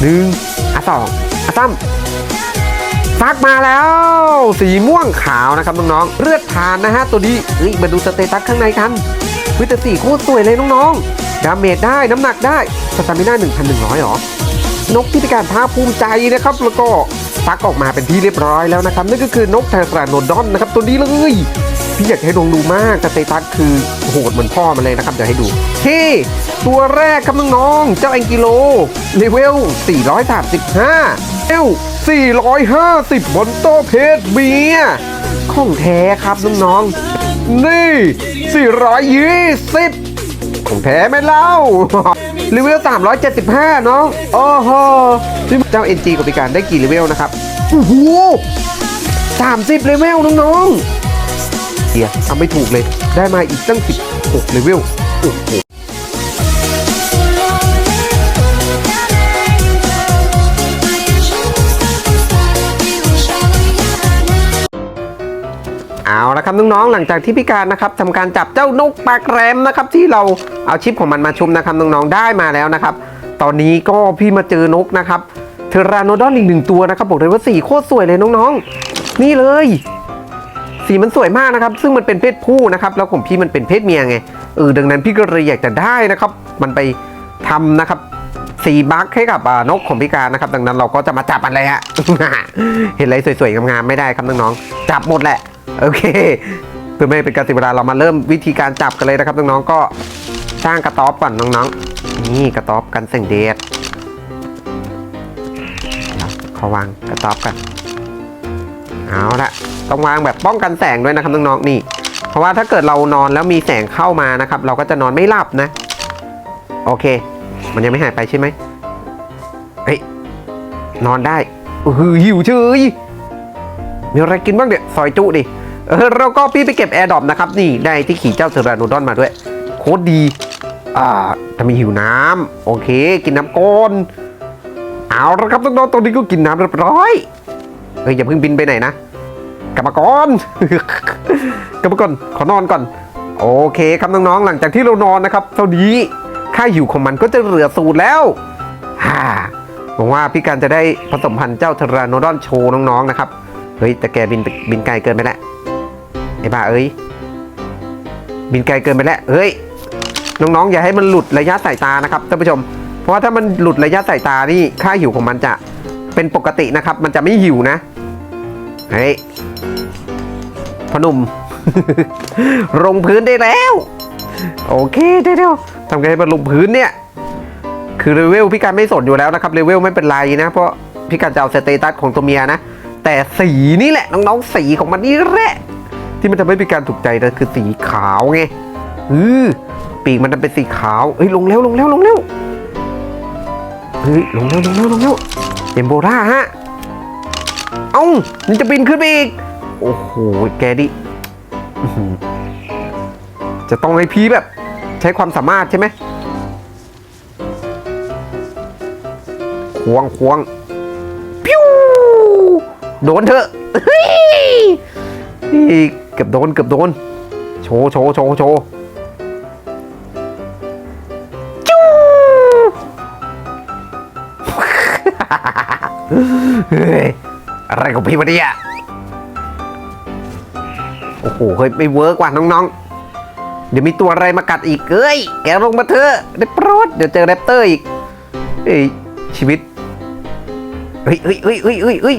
หนึ่งอะสองอะสามฟักมาแล้ว สีม่วงขาวนะครับน้องๆเลือดทานนะฮะตัวนี้เฮ้ยมาดูสเตตัสข้างในกันวิตาสีโคตรสวยเลยน้องๆดาเมจได้น้ำหนักได้สตามิน่า1,100หรอนกที่เป็นการภาคภูมิใจนะครับ แล้วก็ฟักออกมาเป็นที่เรียบร้อยแล้วนะครับนั่นก็คือนกไทรานโดอนนะครับตัวนี้เลยพี่อยากให้ลองดูมากสเตตัสคือ โหดเหมือนพ่อมันเลยนะครับเดี๋ยวให้ดูเฮ้ตัวแรกครับน้องๆเจ้าแองกิโลเลเวล 435เลเวล450 บนโตเพศเมียของแท้ครับน้องๆนี่ 420 ของแท้ไหมเล่ารีวิว375น้องโอ้โหนี่เจ้า NG กับพิการได้กี่เลเวลนะครับ โอ้โห30เลเวลน้องๆ เดี๋ยวทำไม่ถูกเลย ได้มาอีกตั้ง 16 เลเวล โอ้โหเอาละครับน้องๆ หลังจากที่พี่การนะครับทำการจับเจ้านกปากแรมนะครับที่เราเอาชิปของมันมาชุมนะครับน้องๆ ได้มาแล้วนะครับ ตอนนี้ก็พี่มาเจอนกนะครับเทอราโนดอนอีกหนึ่งตัวนะครับบอกเลยว่าสีโคตรสวยเลยน้องๆ นี่เลย สีมันสวยมากนะครับ ซึ่งมันเป็นเพศผู้นะครับ แล้วของพี่มันเป็นเพศเมียไง เออ ดังนั้นพี่ก็เลยอยากจะได้นะครับ มันไปทำนะครับสีบัคให้กับนกของพิการนะครับ ดังนั้นเราก็จะมาจับมันเลยฮะ เห็นอะไรสวยๆ งามๆ ไม่ได้ครับน้องๆ จับหมดแหละ โอเค เพื่อไม่ให้เป็นการเสียเวลาเรามาเริ่มวิธีการจับกันเลยนะครับน้องๆ ก็สร้างกระต๊อบก่อนน้องๆ นี่กระต๊อบกันแสงแดดเดี๋ยวขอวางกระต๊อบกัน เอาละต้องวางแบบป้องกันแสงด้วยนะครับน้องๆนี่ เพราะว่าถ้าเกิดเรานอนแล้วมีแสงเข้ามานะครับ เราก็จะนอนไม่หลับนะ โอเค มันยังไม่หายไปใช่ไหมเฮ้ยนอนได้หือหิวเฉยมีอะไรกินบ้างเนี่ยซอยจุดิเออแล้วก็พี่ไปเก็บแอร์ดรอปนะครับนี่ได้ที่ขี่เจ้าเทอราโนดอนมาด้วย โคตรดี อ่าถ้ามีหิวน้ำโอเค กินน้ำก้อนเอาละครับน้องๆตอนนี้ก็กินน้ำเรียบร้อย เฮ้ยอย่าเพิ่งบินไปไหนนะกลับมาก่อนกลับมาก่อนขอนอนก่อน โอเคครับน้องๆหลังจากที่เรานอนนะครับเท่านี้ค่าหิวของมันก็จะเหลือสูตรแล้วฮ่าหวังว่าพี่การจะได้ผสมพันธุ์เจ้าเทราโนดอนโชว์น้องๆนะครับเฮ้ยแต่แกบินบินไกลเกินไปแล้วไอ้บ้าเอ้ยบินไกลเกินไปแล้วเฮ้ยน้องๆอย่าให้มันหลุดระยะสายตานะครับท่านผู้ชม เพราะว่าถ้ามันหลุดระยะสายตานี่ค่าหิวของมันจะ เป็นปกตินะครับ มันจะไม่หิวนะเฮ้ยพนุ่มลงพื้นได้แล้ว โอเคเดี๋ยวทำไงให้มันลงพื้นเนี่ย คือเลเวลพี่การไม่สนอยู่แล้วนะครับเลเวลไม่เป็นไรนะ เพราะพี่การจะเอาสเตตัสของตัวเมียนะ แต่สีนี่แหละ น้องๆสีของมันนี่แหละ ที่มันทำให้พี่การถูกใจนะคือสีขาวไงอือปีกมันจะเป็นสีขาวเฮ้ยลงแล้วลงแล้วลงแล้วเฮ้ยลงแล้วลงแล้วลงแล้ว เอ็มโบราฮะ เอ้านี่จะบินขึ้นไปอีก โอ้โห แกดิ จะต้องให้พี่แบบ ใช้ความสามารถใช่ไหม ควงควงพิ้วโดนเถอะเฮ้ยนี่เกือบโดนเกือบโดน โชว์โชว์โชว์โชว์ เฮ้ยอะไรของพี่วะเนี่ยโอ้โหเฮ้ยไม่เวิร์กว่ะน้องๆ เดี๋ยวมีตัวอะไรมากัดอีกเอ้ยแกลงมาเถอะได้โปรดเดี๋ยวเจอแรปเตอร์อีกเฮ้ยชีวิตเฮ้ยเฮ้ยเฮ้ยเฮ้ยเฮ้ยเฮ้ย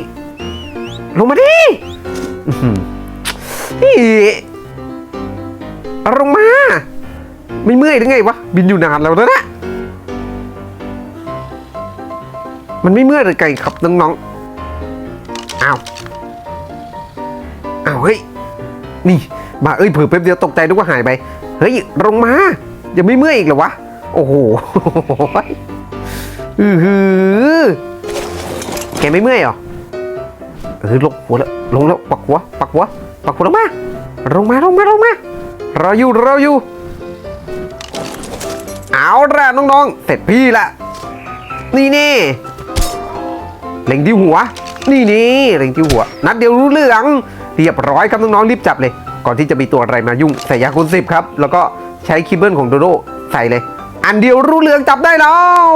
ลงมาดิอื้อหือเฮ้ยเอาลงมา ไม่เมื่อยหรือไงวะ บินอยู่นานแล้วนะ มันไม่เมื่อยหรือไงครับน้องๆอ้าวอ้าวเฮ้ย นี่มาเอ้ยเผื่อแป๊บเดียวตกใจนึกว่าหายไป เฮ้ยลงมายังไม่เมื่อยอีกเหรอวะ โอ้โหอือหือแกไม่เมื่อยเหรอเออลงหัวแล้วลงแล้วปักหัวปักหัวปักหัวลงมาลงมาลงมาลงมาเรออยู่เรออยู่ เอาละน้องๆ เสร็จพี่ละ นี่นี่ เล็งที่หัว นี่นี่เล็งที่หัว นัดเดียวรู้เรื่องเรียบร้อยครับน้องๆรีบจับเลย ก่อนที่จะมีตัวอะไรมายุ่งใส่ยาคูณสิบครับ แล้วก็ใช้คิบเบิลของโดโดใส่เลย อันเดียวรู้เรื่องจับได้แล้ว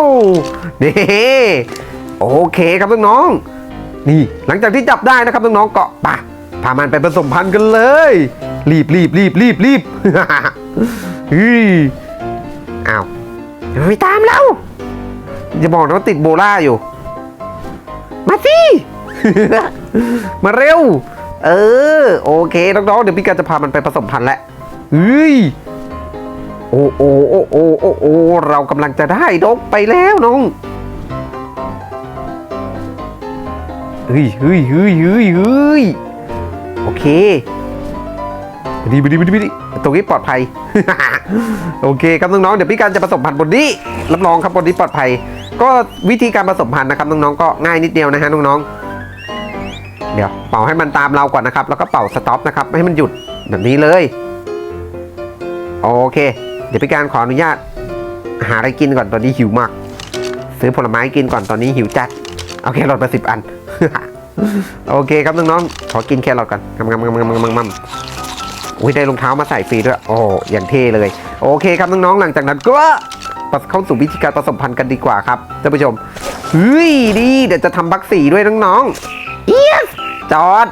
นี่โอเคครับน้องๆนี่หลังจากที่จับได้นะครับน้องๆก็ปะพามันไปผสมพันธุ์กันเลย รีบรีบรีบรีบรีบฮ้ยอ้าวไม่ตามแล้วอย่าบอกนะว่าติดโบล่าอยู่ มาสิ มาเร็ว เออ โอเคน้องๆเดี๋ยวพี่การจะพามันไปผสมพันธุ์แหล้วเฮ้ยโอ้โอ้โอ้โอ้โอ้โอ้เรากำลังจะได้นกไปแล้วน้องเฮ้ยเฮ้ยเฮ้ยเฮ้ยเฮ้ยโอเคดีดีดีดีดีตรงนี้ปลอดภัย โอเคครับน้องๆเดี๋ยวพี่การจะผสมพันธุ์บนนี้รับรองครับบนนี้ปลอดภัย ก็วิธีการผสมพันธุ์นะครับน้องๆก็ง่ายนิดเดียวนะฮะน้องๆ เดี๋ยวเป่าให้มันตามเราก่อนนะครับ แล้วก็เป่าสต็อปนะครับไม่ให้มันหยุดแบบนี้เลยโอเค เดี๋ยวพี่การขออนุญาต หาอะไรกินก่อนตอนนี้หิวมาก ซื้อผลไม้กินก่อนตอนนี้หิวจัดเอาแครอทมาสิบอัน โอเคครับน้องๆขอกินแครอทก่อนงำงำงำงำงำงำอุ้ยได้รองเท้ามาใส่ฟรีด้วยโอ้อย่างเท่เลย โอเคครับน้องๆหลังจากนั้นก็ เข้าสู่วิธีการผสมพันธุ์กันดีกว่าครับท่านผู้ชมเฮ้ยดีเดี๋ยวจะทำบักสีด้วยน้องๆเอียสจอด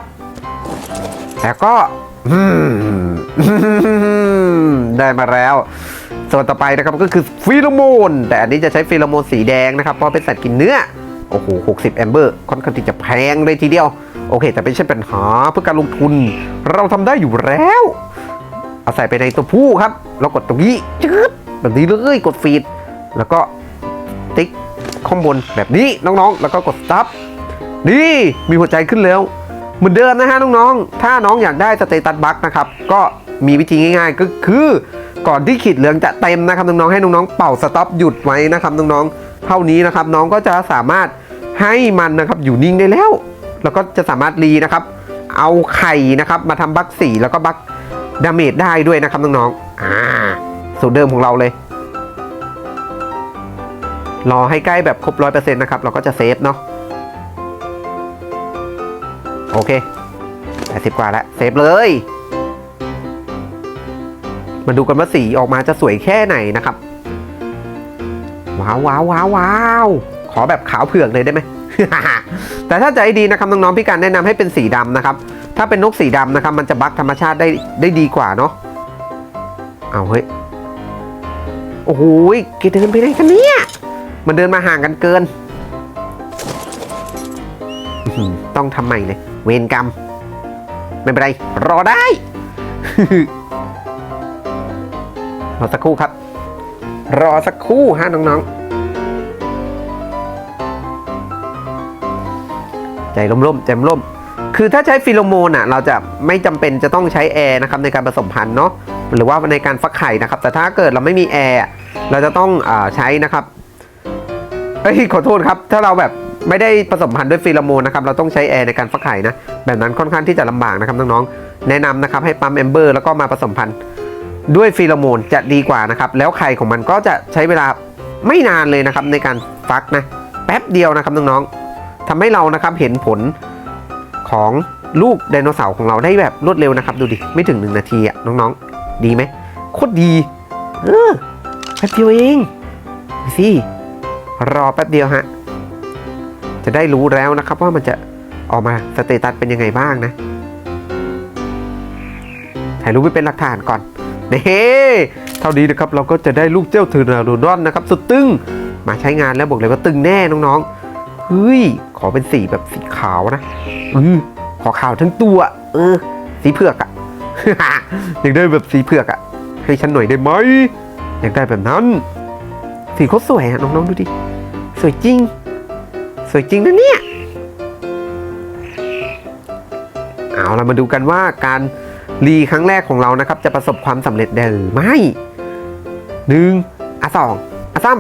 แล้วก็ได้มาแล้ว ส่วนต่อไปนะครับก็คือฟีโรโมน แต่อันนี้จะใช้ฟีโรโมนสีแดงนะครับ เพราะเป็นสัตว์กินเนื้อ โอ้โห60แอมเบอร์ ค่อนข้างที่จะแพงเลยทีเดียว โอเค แต่ไม่ใช่ปัญหาเพื่อการลงทุน เราทำได้อยู่แล้ว เอาใส่ไปในตัวผู้ครับ แล้วกดตรงนี้จืด แบบนี้เลยกดฟีด แล้วก็ติ๊กข้างบนแบบนี้น้องๆ แล้วก็กด stop นี่มีหัวใจขึ้นแล้ว เหมือนเดิมนะฮะน้องๆ ถ้าน้องอยากได้สเตตัสบัคนะครับ ก็มีวิธีง่ายๆ ก็คือก่อนที่ขีดเหลืองจะเต็มนะครับน้องๆให้น้องๆ เป่าสต็อปหยุดไว้นะครับน้องๆ เท่านี้นะครับน้องก็จะสามารถให้มันนะครับอยู่นิ่งได้แล้ว แล้วก็จะสามารถรีนะครับ เอาไข่นะครับมาทำบัคสีแล้วก็บัคดาเมจได้ด้วยนะครับน้องๆอ่า สูตรเดิมของเราเลย รอให้ใกล้แบบครบร้อยเปอร์เซ็นต์นะครับ เราก็จะเซฟเนาะโอเคแปดสิบกว่าแล้วเซฟเลย มาดูกันว่าสีออกมาจะสวยแค่ไหนนะครับ ว้าวว้าวว้าววาวขอแบบขาวเผือกเลยได้ไหม แต่ถ้าใจดีนะครับน้องๆพี่การแนะนำให้เป็นสีดำนะครับ ถ้าเป็นนกสีดำนะครับ มันจะบักธรรมชาติได้ได้ดีกว่าเนาะเอาเฮ้ย โอ้โหแกเดินไปไหนกันเนี่ยมันเดินมาห่างกันเกินอื้อหือต้องทำใหม่เลย เวรกรรม ไม่เป็นไร รอได้รอสักครู่ครับ รอสักครู่ฮะน้องๆ ใจร่มๆใจร่มๆคือถ้าใช้ฟิโลโมนอะ เราจะไม่จำเป็นจะต้องใช้แอร์นะครับในการผสมพันธุ์เนาะ หรือว่าในการฟักไข่นะครับ แต่ถ้าเกิดเราไม่มีแอร์เราจะต้องอใช้นะครับเอ้ยขอโทษครับ ถ้าเราแบบไม่ได้ผสมพันธุ์ด้วยฟีโรโมนนะครับเราต้องใช้แอร์ในการฟักไข่นะแบบนั้นค่อนข้างที่จะลำบากนะครับน้องๆแนะนำนะครับให้ปั๊มแอมเบอร์แล้วก็มาผสมพันธุ์ด้วยฟีโรโมนจะดีกว่านะครับแล้วไข่ของมันก็จะใช้เวลาไม่นานเลยนะครับในการฟักนะแป๊บเดียวนะครับน้องๆทำให้เรานะครับเห็นผลของลูกไดโนเสาร์ของเราได้แบบรวดเร็วนะครับ ดูดิ ไม่ถึงหนึ่งนาทีอะน้องๆ ดีไหมโคตรดี เออแป๊บเดียวเองสิรอแป๊บเดียวฮะ จะได้รู้แล้วนะครับว่ามันจะออกมาสเตตัสเป็นยังไงบ้างนะ ถ่ายรูปไว้เป็นหลักฐานก่อนเน่เท่านี้นะครับเราก็จะได้ลูกเจ้าเทอร์นาโดดอนนะครับ สุดตึงมาใช้งานแล้วบอกเลยว่าตึงแน่น้องๆเฮ้ย ขอเป็นสีแบบสีขาวนะเออขอขาวทั้งตัว เออ สีเผือกอะ อยากได้แบบสีเผือกอะให้ฉันหน่อยได้ไหมอยากได้แบบนั้น สีเขาสวยอะน้องๆดูดิ สวยจริง สวยจริงนะเนี่ย เอาเรามาดูกันว่าการรีครั้งแรกของเรานะครับ จะประสบความสำเร็จได้หรือไม่หนึ่งอะสองอะสาม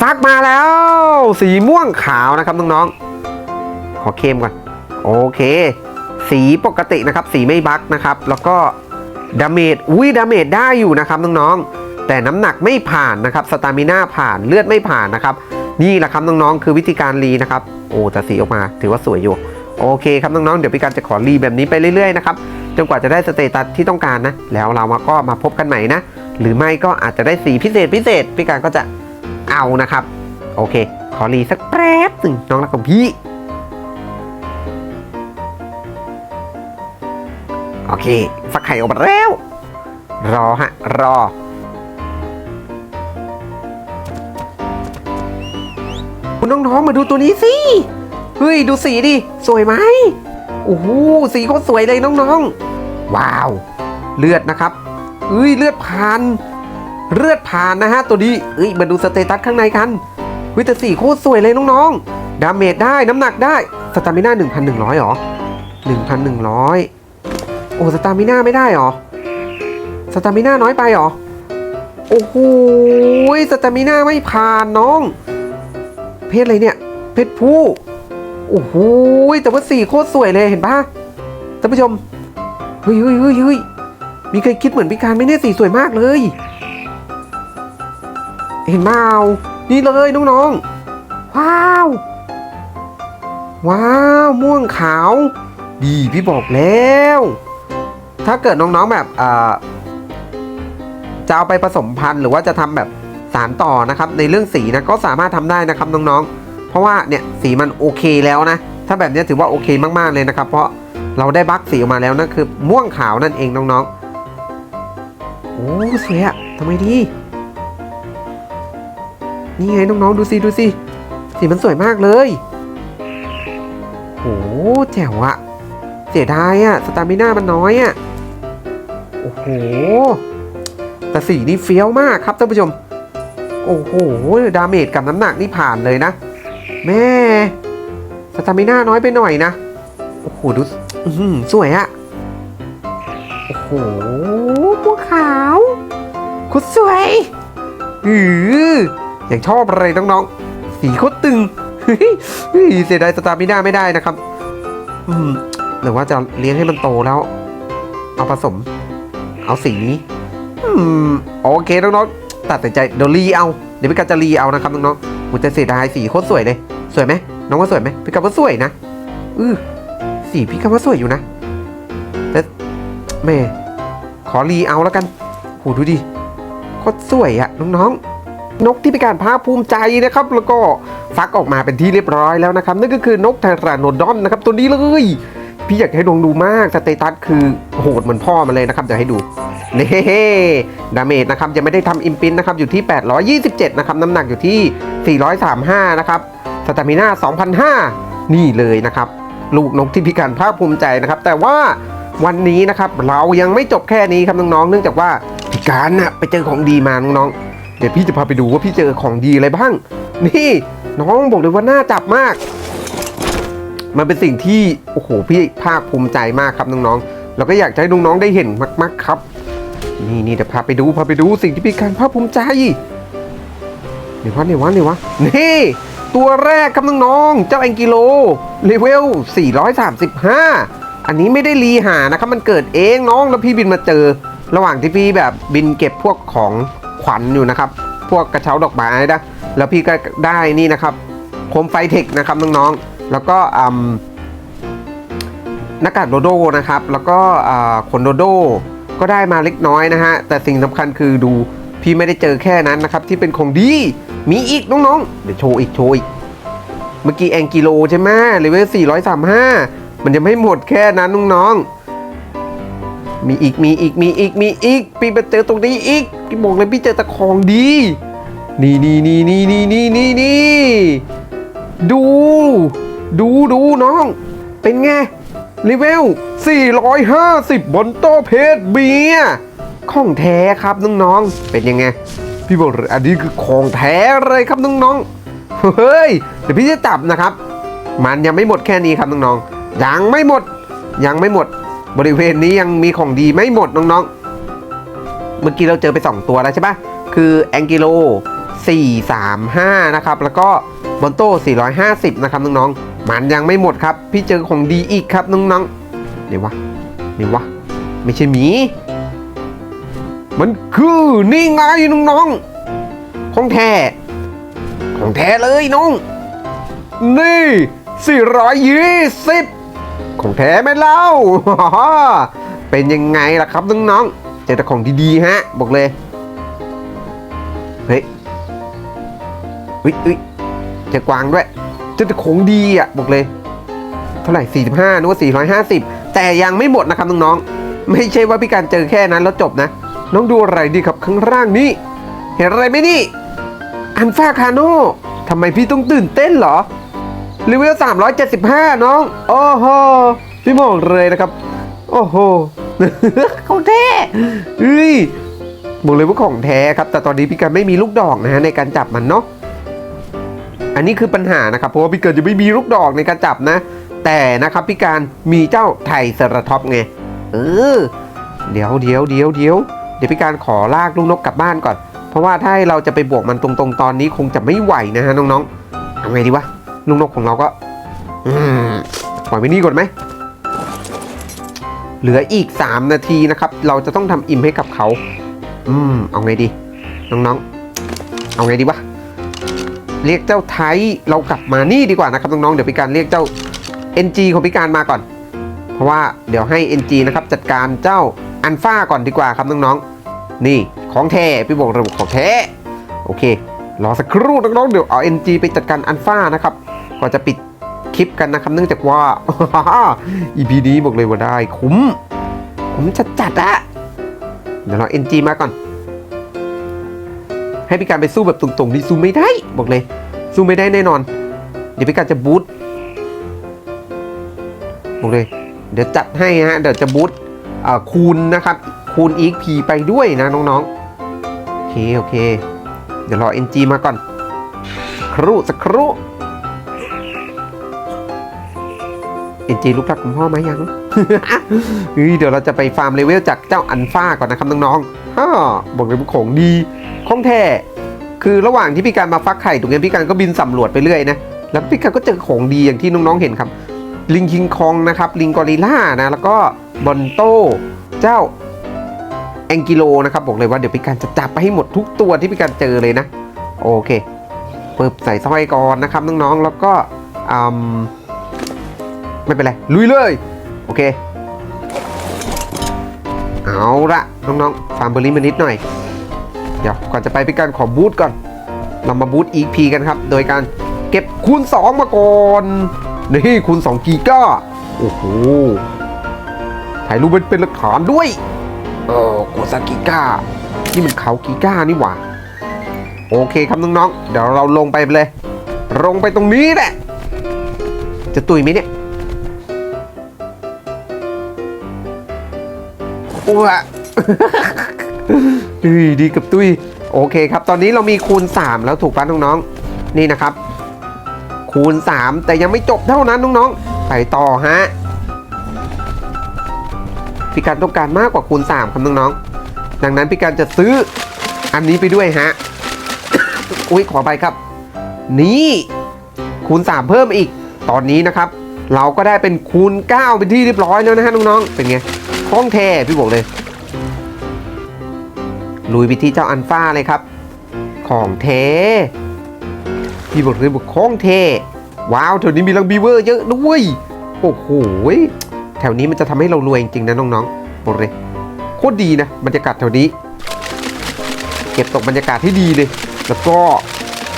ฟักมาแล้ว สีม่วงขาวนะครับน้องๆขอเข้มก่อน โอเค สีปกตินะครับ สีไม่บักนะครับ แล้วก็ดาเมจอุ้ยดาเมจได้อยู่นะครับน้องๆ แต่น้ำหนักไม่ผ่านนะครับ สตามิน่าผ่านเลือดไม่ผ่านนะครับ นี่แหละครับน้องๆ คือวิธีการรีนะครับ โอ้แต่สีออกมา ถือว่าสวยอยู่ โอเคครับน้องๆ เดี๋ยวพี่การจะขอรีแบบนี้ไปเรื่อยๆนะครับจนกว่าจะได้สเตตัสที่ต้องการนะ แล้วเรามาก็มาพบกันใหม่นะ หรือไม่ก็อาจจะได้สีพิเศษพิเศษพี่การก็จะเอานะครับ โอเค ขอรีสักแป๊บหนึ่งน้องรักของพี่ โอเค ฟักไข่ออกมาแล้ว รอฮะ รอ คุณน้องๆ มาดูตัวนี้สิ เฮ้ย ดูสีดิ สวยไหมโอ้โห สีโคตรสวยเลยน้องๆ ว้าว เลือดนะครับเฮ้ย เลือดผ่าน เลือดผ่านนะฮะ ตัวนี้เอ้ย มาดูสเตตัสข้างในกันเฮ้ยแต่สีโคตรสวยเลยน้องๆ ดาเมจได้ น้ำหนักได้ สตามิน่า 1,100หรอ 1,100 โอ้สตามิน่าไม่ได้หรอสตามิน่าน้อยไปหรอ โอ้โหสตามิน่าไม่ผ่านน้อง เพศอะไรเนี่ย เพศผู้ โอ้โหแต่ว่าสีโคตรสวยเลยเห็นปะท่านผู้ชม เฮ้ยเฮ้ยเฮ้ยเฮ้ยมีใครคิดเหมือนพี่การไหมเนี่ยสีสวยมากเลย เห็นเปล่านี่เลยน้องๆ ว้าว ว้าว ม่วงขาว ดีพี่บอกแล้ว ถ้าเกิดน้องๆแบบเอ่อจะเอาไปผสมพันธุ์หรือว่าจะทำแบบสารต่อนะครับ ในเรื่องสีนะก็สามารถทำได้นะครับน้องๆ เพราะว่าเนี่ยสีมันโอเคแล้วนะ ถ้าแบบนี้ถือว่าโอเคมากๆเลยนะครับ เพราะเราได้บัคสีออกมาแล้วนั่นคือม่วงขาวนั่นเองน้องๆโอ้สวยอะทำไมดีนี่ไงน้องๆดูสิดูสิสีมันสวยมากเลยโอ้แจ๋วอะ เสียดายอะสตามิน่ามันน้อยอะโอ้โห แต่สีนี่เฟี้ยวมากครับท่านผู้ชม โอ้โห ดาเมจกับน้ำหนักนี่ผ่านเลยนะ แม่สตามิน่าน้อยไปหน่อยนะ โอ้โห ดูอื้อหือสวยอะโอ้โหบัวขาวคุดสวยอืออย่างชอบอะไรน้องๆ สีโคตรตึงเฮ้ยเฮ้ยเสียดายสตามิน่าไม่ได้นะครับ อืม หรือว่าจะเลี้ยงให้มันโตแล้ว เอาผสม เอาสีอืมโอเคน้องๆตัดสินใจเดี๋ยวรีเอาเดี๋ยวพี่กัจะรีเอานะครับน้องๆผมจะเสียดายสีโคตรสวยเลยสวยไหมน้องว่าสวยไหมพี่กัว่าสวยนะอือสีพี่กัว่าสวยอยู่นะแต่แม่ขอรีเอาแล้วกันโหดูดิโคตรสวยอะน้องๆนกที่เป็นการภาคภูมิใจนะครับ แล้วก็ฟักออกมาเป็นที่เรียบร้อยแล้วนะครับ นั่นก็คือนกไทรานโนดอนนะครับ ตัวนี้เลย พี่อยากให้ลองดูมากสเตตัสคือโหดเหมือนพ่อมันเลยนะครับเดี๋ยวให้ดูเน่ดาเมจนะครับยังไม่ได้ทำอิมปินนะครับอยู่ที่ 827 นะครับ น้ำหนักอยู่ที่ 435 นะครับสตามิน่า2,005 นี่เลยนะครับ ลูกนกที่พิการภาคภูมิใจนะครับ แต่ว่าวันนี้นะครับเรายังไม่จบแค่นี้ครับน้องๆเนื่องจากว่าพิการน่ะไปเจอของดีมาน้องๆเดี๋ยวพี่จะพาไปดูว่าพี่เจอของดีอะไรบ้าง นี่น้องบอกเลยว่าน่าจับมาก มันเป็นสิ่งที่โอ้โหพี่ภาคภูมิใจมากครับน้องๆเราก็อยากจะให้น้องๆได้เห็นมาก ๆครับ นี่นี่เดี๋ยวพาไปดูพาไปดูสิ่งที่พี่การภาคภูมิใจเนี่ยวะเนี่ยวะเนี่ยวะนี่ตัวแรกครับน้องๆเจ้าแองกิโลเลเวล 435 อันนี้ไม่ได้รีหานะครับ มันเกิดเองน้องแล้วพี่บินมาเจอ ระหว่างที่พี่แบบบินเก็บพวกของขวัญอยู่นะครับ พวกกระเช้าดอกไม้นะแล้วพี่ก็ได้นี่นะครับโคมไฟเทคนะครับน้องๆ แล้วก็หน้ากากโดโดนะครับ แล้วก็ขนโดโดก็ได้มาเล็กน้อยนะฮะ แต่สิ่งสำคัญคือดูพี่ไม่ได้เจอแค่นั้นนะครับ ที่เป็นของดี มีอีกน้องๆ เดี๋ยวโชว์อีกโชว์อีก เมื่อกี้แองกิโลใช่ไหมเลเวล435 มันยังไม่หมดแค่นั้นน้องๆ มีอีกมีอีกมีอีกมีอีกพี่ไปเจอตรงนี้อีกพี่บอกเลยพี่เจอแต่ของดี นี่นี่นี่นี่นี่นี่นี่ดู ดูดูน้อง เป็นไงเลเวล 450 บนโต๊ะเพชรเบียของแท้ครับน้องๆ เป็นยังไง พี่บอกอันนี้คือของแท้เลยครับน้องๆ เฮ้ย เดี๋ยวพี่จะจับนะครับ มันยังไม่หมดแค่นี้ครับน้องๆ ยังไม่หมด ยังไม่หมด บริเวณนี้ยังมีของดีไม่หมดน้องๆ เมื่อกี้เราเจอไป 2 ตัวแล้วใช่ปะคือแองกิโล435 นะครับ แล้วก็ บอนโต้450 นะครับน้องๆ มันยังไม่หมดครับ พี่เจอของดีอีกครับน้องๆเดี๋ยววะเดี๋ยววะ ไม่ใช่หมี มันคือนี่ไงน้องๆ ของแท้ ของแท้เลยน้อง นี่ 420 ของแท้ไหมเล่า เป็นยังไงล่ะครับน้องๆ เจอแต่ของดีๆฮะ บอกเลย เฮ้ยเฮ้ยเฮ้ย เจอกวางด้วยจอแต่ของดีอะบอกเลย เท่าไหร่ 45นึกว่า 450 แต่ยังไม่หมดนะครับน้องๆไม่ใช่ว่าพี่การเจอแค่นั้นแล้วจบนะ น้องดูอะไรดีครับข้างล่างนี้ เห็นอะไรไหมนี่อันฟาคาโน่ทำไมพี่ต้องตื่นเต้นเหรอเลเวล375 น้อง โอ้โห พี่บอกเลยนะครับ โอ้โหของแท้เฮ้ยบอกเลยว่าของแท้ครับ แต่ตอนนี้พี่การไม่มีลูกดอกนะฮะในการจับมันเนาะ อันนี้คือปัญหานะครับ เพราะว่าพี่เการจะไม่มีลูกดอกในการจับนะ แต่นะครับพี่การมีเจ้าไทเซราท็อปไง เออ เดี๋ยวเดี๋ยวเดี๋ยวเดี๋ยวเดี๋ยวพี่การขอลากลูกนกกลับบ้านก่อน เพราะว่าถ้าเราจะไปบวกมันตรงๆ ตอนนี้คงจะไม่ไหวนะฮะน้องๆทำไงดีวะลูกนกของเราก็ อืมปล่อยไว้นี่ก่อนไหมเหลืออีก 3 นาทีนะครับ เราจะต้องทำอิ่มให้กับเขา อืม เอาไงดี น้องๆ เอาไงดีวะ เรียกเจ้าไทยเรากลับมานี่ดีกว่านะครับน้องๆเดี๋ยวพี่การเรียกเจ้า NG ของพี่การมาก่อน เพราะว่าเดี๋ยวให้ NG นะครับจัดการเจ้าอันฟ้าก่อนดีกว่าครับน้องๆนี่ของแท้พี่บอกระบบของแท้โอเครอสักครู่น้องๆเดี๋ยวเอา NG ไปจัดการอันฟ้านะครับก่อนจะปิดคลิปกันนะครับเนื่องจากว่า EP นี้บอกเลยว่าได้คุ้มคุ้มจัดๆอะเดี๋ยวเรา NG มาก่อน ให้พี่การไปสู้แบบตรงๆนี่สู้ไม่ได้บอกเลย สู้ไม่ได้แน่นอน เดี๋ยวพี่การจะบูทบอกเลย เดี๋ยวจัดให้ฮะเดี๋ยวจะบูทเอ่อคูณนะครับ คูณ EXP ไปด้วยนะน้องๆโอเคโอเค เดี๋ยวรอ NG มาก่อน ครูสักครู่ NG ลูกรักของพ่อไหมยังเฮ้ยเดี๋ยวเราจะไปฟาร์มเลเวลจากเจ้าอันฟ้าก่อนนะครับน้องๆ ฮ่าบอกเลยว่าของดีของแท้คือระหว่างที่พี่การมาฟักไข่ตรงนี้พี่การก็บินสำรวจไปเรื่อยนะแล้วพี่การก็เจอของดีอย่างที่น้องๆเห็นครับ ลิงคิงคองนะครับ ลิงกอริลล่านะแล้วก็บอนโตเจ้าแองกิโลนะครับบอกเลยว่าเดี๋ยวพี่การจะจับไปให้หมดทุกตัวที่พี่การเจอเลยนะโอเคเปิบใส่สร้อยก่อนนะครับน้องๆแล้วก็อืมไม่เป็นไรลุยเลยโอเค เอาละน้องๆฟาร์มเบอร์รี่มานิดหน่อย เดี๋ยวก่อนจะไปพี่การขอบูทก่อน เรามาบูท EP กันครับ โดยการเก็บคูณ 2 มาก่อนนี่คูณ2กีก้าโอ้โหถ่ายรูปเป็นเป็นหลักฐานด้วยเออโกซากิก้านี่มันเขากีก้านี่หว่า โอเคครับน้องๆเดี๋ยวเราลงไปเลยลงไปตรงนี้แหละ จะตุยไหมเนี่ย อ้วเฮ้ยดีกับตุ้ยโอเคครับ ตอนนี้เรามีคูณ 3 แล้วถูกปะน้องๆนี่นะครับ คูณ 3 แต่ยังไม่จบเท่านั้นน้องๆไปต่อฮะพี่การต้องการมากกว่าคูณ 3 ครับน้องๆดังนั้นพี่การจะซื้ออันนี้ไปด้วยฮะอุ้ยขอไปครับ นี่คูณ 3 เพิ่มอีก ตอนนี้นะครับ เราก็ได้เป็นคูณ 9 เป็นที่เรียบร้อยแล้วนะฮะน้องๆเป็นไง ของแท้พี่บอกเลย ลุยไปที่เจ้าอันฟ้าเลยครับ ของเทพี่บอกเลยบอกของเทว้าวแถวนี้มีลังบีเวอร์เยอะด้วยโอ้โหแถวนี้มันจะทำให้เรารวยจริงๆนะน้องๆบอกเลยโคตรดีนะบรรยากาศแถวนี้ เก็บตกบรรยากาศให้ดีเลย แล้วก็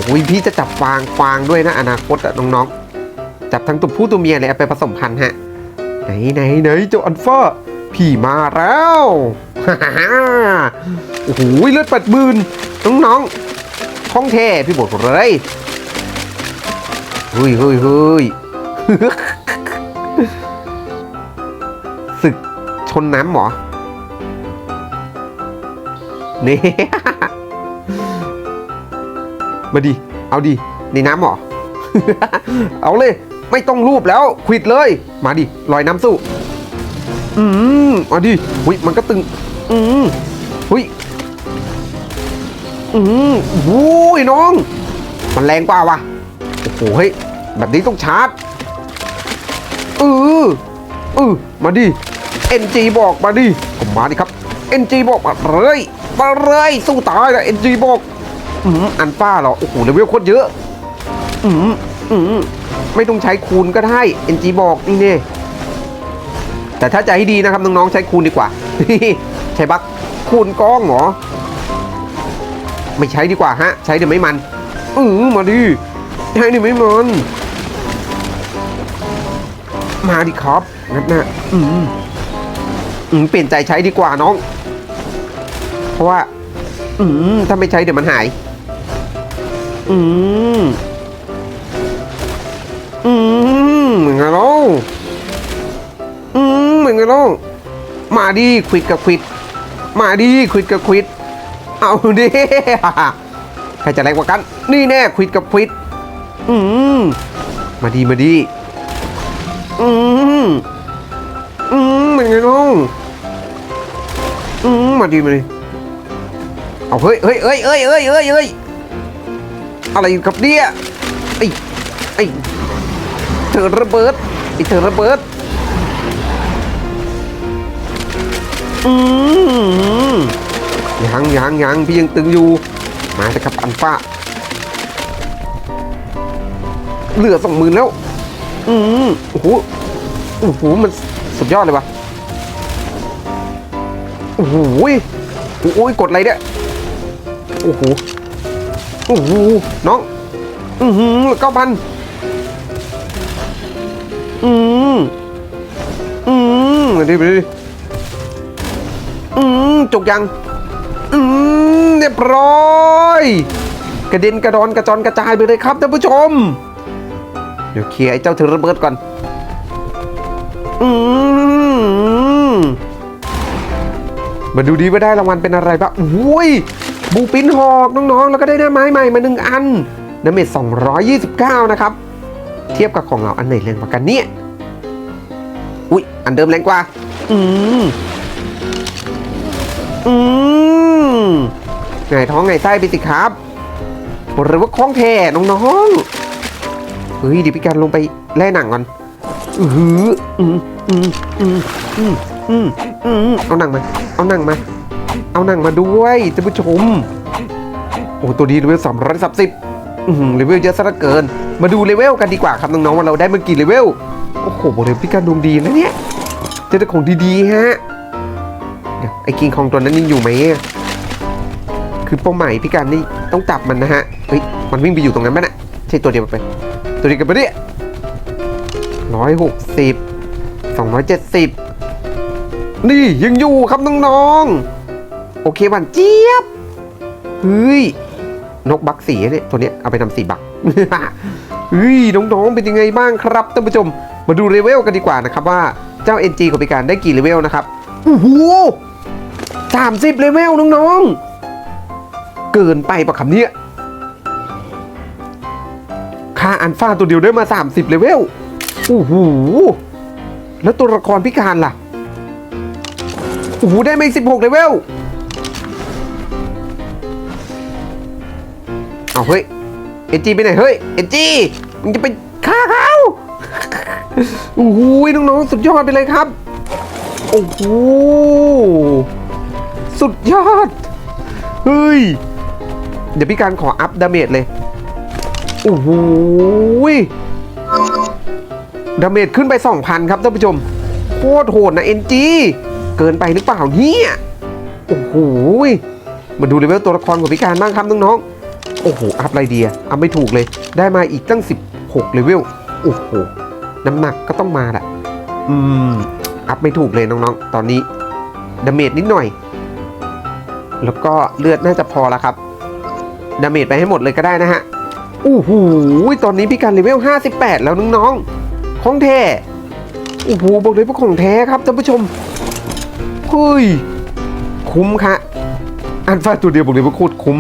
โอ้ยพี่จะจับฟางฟางด้วยนะอนาคตอะน้องๆจับทั้งตัวผู้ตัวเมียเลยเอาไปผสมพันธุ์ฮะไหนไหนไหนเจ้าอันฟ้า พี่มาแล้วโอ้โหเลือดปัดบืนน้องๆห้องแท้พี่บอกเลยเฮ้ยเฮ้ยเฮ้ยศึกชนน้ำหรอนี่มาดิ เอาดิ ในน้ำหรอ เอาเลย ไม่ต้องรูปแล้วควิดเลย มาดิ ลอยน้ำสู้ อืมเอาดิหุยมันก็ตึง อืมหุยอืมโอ้ยน้อง มันแรงกว่าวะโอ้โหเฮ้ยแบบนี้ต้องชาร์จเออเออมาดิ NG บอกมาดิผมมาดิครับ NG บอกมาเลยมาเลยสู้ตายนะ NG บอกอืมอันป้าเหรอโอ้โหเลเวลโคตรเยอะอืมอืมไม่ต้องใช้คูณก็ได้ NG บอกนี่เนี่ย แต่ถ้าจะให้ดีนะครับน้องๆใช้คูณดีกว่า ใช้บักคูณกล้องหรอ ไม่ใช้ดีกว่าฮะ ใช้เดี๋ยวไม่มัน อือมาดิใช่นี่ไม่มัน มาดิครับงั้นนะอืมอืมเปลี่ยนใจใช้ดีกว่าน้อง เพราะว่า อืมถ้าไม่ใช้เดี๋ยวมันหาย อืมอืมเหมือนกันน้อ มเหมือนกันน้องมาดิควิดกับควิด มาดิควิดกับควิด เอาดิใครจะแรงกว่ากัน นี่แน่ควิดกับควิด อืมมาดีมาดี อืมอืมเหมือนกันน้องอืมมาดีมาดีเอาเฮ้ยเฮ้ยเฮ้ยเฮ้ยเฮ้ยเฮ้ยเฮ้ยอะไรอยู่กับเนี่ยไอ้ไอ้เธอระเบิดไอ้เธอระเบิด ยังยังยังพี่ยังตึงอยู่ มาแต่กับอันฟ้าเหลือสองหมื่นแล้ว อืมโอ้โหโอ้โหมันสุดยอดเลยวะโอ้โหโอ้หยกดอะไรเนี่ยโอ้โหโอ้โหน้อง อือหือเก้าพันอืมอืมดิมาดิ อืมจกยัง อืมเรียบร้อย กระเด็นกระดอนกระจอนกระจายไปเลยครับท่านผู้ชม เดี๋ยวเคลียร์ไอ้เจ้าเธอระเบิดก่อน อืมมาดูดีว่าได้รางวัลเป็นอะไรบ้างโอ้ยบูปินหอกน้องๆ แล้วก็ได้หน้าไม้ใหม่มาหนึ่งอันน้ำเม็ด229 นะครับ เทียบกับของเราอันไหนแรงกว่ากันเนี่ย อุ้ยอันเดิมแรงกว่า อืม ไงท้องไงไส้ไปสิครับหรือว่าคล้องแท้น้องๆเฮ้ยเดี๋ยวพี่การลงไปแล่หนังก่อนอือหืออืมอืมอือืมอือเอาหนังมา เอาหนังมา เอาหนังมาด้วยท่านผู้ชม โอ้ตัวดีเลเวลสามร้อยสามสิบเลเวลเยอะซะเหลือเกิน มาดูเลเวลกันดีกว่าครับน้องๆว่าเราได้เมากี่เลเวล โอ้โหบอกเลยพี่การดวงดีนะเนี่ยเจอแต่ของดีๆฮะไอ้กิงคองตัวนั้นยังอยู่ไหมอะ คือเป้าหมายพี่การนี่ต้องจับมันนะฮะเฮ้ยมันวิ่งไปอยู่ตรงนั้นไหมน่ะใช่ตัวเดียวไปตัวเดียวกันปเนี่ยร้อยหกสิบสองร้อยเจ็ดสิบนี่ยังอยู่ครับน้องๆโอเคหวันเจี๊ยบเฮ้ยนกบักสีเนี่ยตัวเนี้ยเอาไปทำสีบักเฮ้ยน้องๆเป็นยังไงบ้างครับท่านผู้ชมมาดูเลเวลกันดีกว่านะครับว่าเจ้า NG ของพิการได้กี่เลเวลนะครับโอ้โหสามสิบเลเวลน้องๆ เกินไปปะคำนี้ค่าอันฟ้าตัวเดียวได้มา 30เลเวลโอ้โหแล้วตัวละครพิการล่ะโอ้โหได้มาอีก16เลเวลเอาเฮ้ยเอจีไปไหนเฮ้ยเอจีมึงจะไปฆ่าเขาโอ้โหน้องๆสุดยอดไปเลยครับโอ้โหสุดยอด เฮ้ย เดี๋ยวพี่การขออัพดาเมจเลย โอ้โหดาเมจขึ้นไป 2,000 ครับท่านผู้ชม โคตรโหดนะ NG เกินไปหรือเปล่าเนี่ยโอ้โหมาดูเลเวลตัวละครของพี่การบ้างครับน้องๆโอ้โห อัพไรเดีอะอัพไม่ถูกเลย ได้มาอีกตั้ง 16เลเวลโอ้โหน้ำหนักก็ต้องมาแหละอืม อัพไม่ถูกเลยน้องๆ ตอนนี้ดาเมจนิดหน่อย แล้วก็เลือดน่าจะพอแล้วครับ ดาเมจไปให้หมดเลยก็ได้นะฮะโอ้โหตอนนี้พี่การเลเวล 58 แล้วน้องๆของแท้โอ้โหบอกเลยว่าของแท้ครับท่านผู้ชมเฮ้ยคุ้มค่ะอันฟ้าตัวเดียวบอกเลยว่าโคตรคุ้ม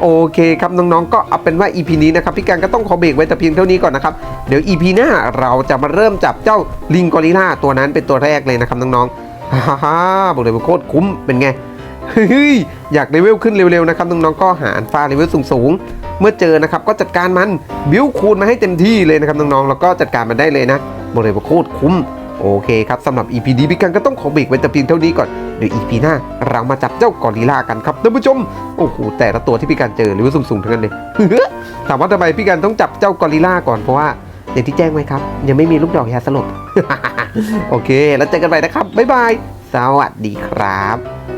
โอเคครับน้องๆ ก็เอาเป็นว่า EP นี้นะครับพี่การก็ต้องขอเบรกไว้แต่เพียงเท่านี้ก่อนนะครับ เดี๋ยว EP หน้าเราจะมาเริ่มจับเจ้าลิงกอริลล่าตัวนั้นเป็นตัวแรกเลยนะครับน้องๆฮ่าฮ่าบอกเลยว่าโคตรคุ้มเป็นไง เฮ้ยอยากเลเวลขึ้นเร็วๆนะครับน้องๆก็หาอันฟ้าเลเวลสูงๆ เมื่อเจอนะครับก็จัดการมันบิวคูณมาให้เต็มที่เลยนะครับน้องๆแล้วก็จัดการมันได้เลยนะบอกเลยว่าโคตรคุ้มโอเคครับสำหรับ EP นี้พี่กันก็ต้องขอเบรกไว้แต่เพียงเท่านี้ก่อนเดี๋ยว EP หน้าเรามาจับเจ้ากอริลลากันครับท่านผู้ชมโอ้โหแต่ละตัวที่พี่กันเจอเลเวลสูงๆทั้งนั้นเลยถามว่าทำไมพี่กันต้องจับเจ้ากอริลลาก่อนเพราะว่าอย่างที่แจ้งไว้ครับ ยังไม่มีลูกดอกยาสลบโอเค แล้วเจอกันใหม่นะครับบ๊ายบายสวัสดีครับ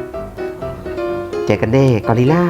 เจอกันเด้กอริล่า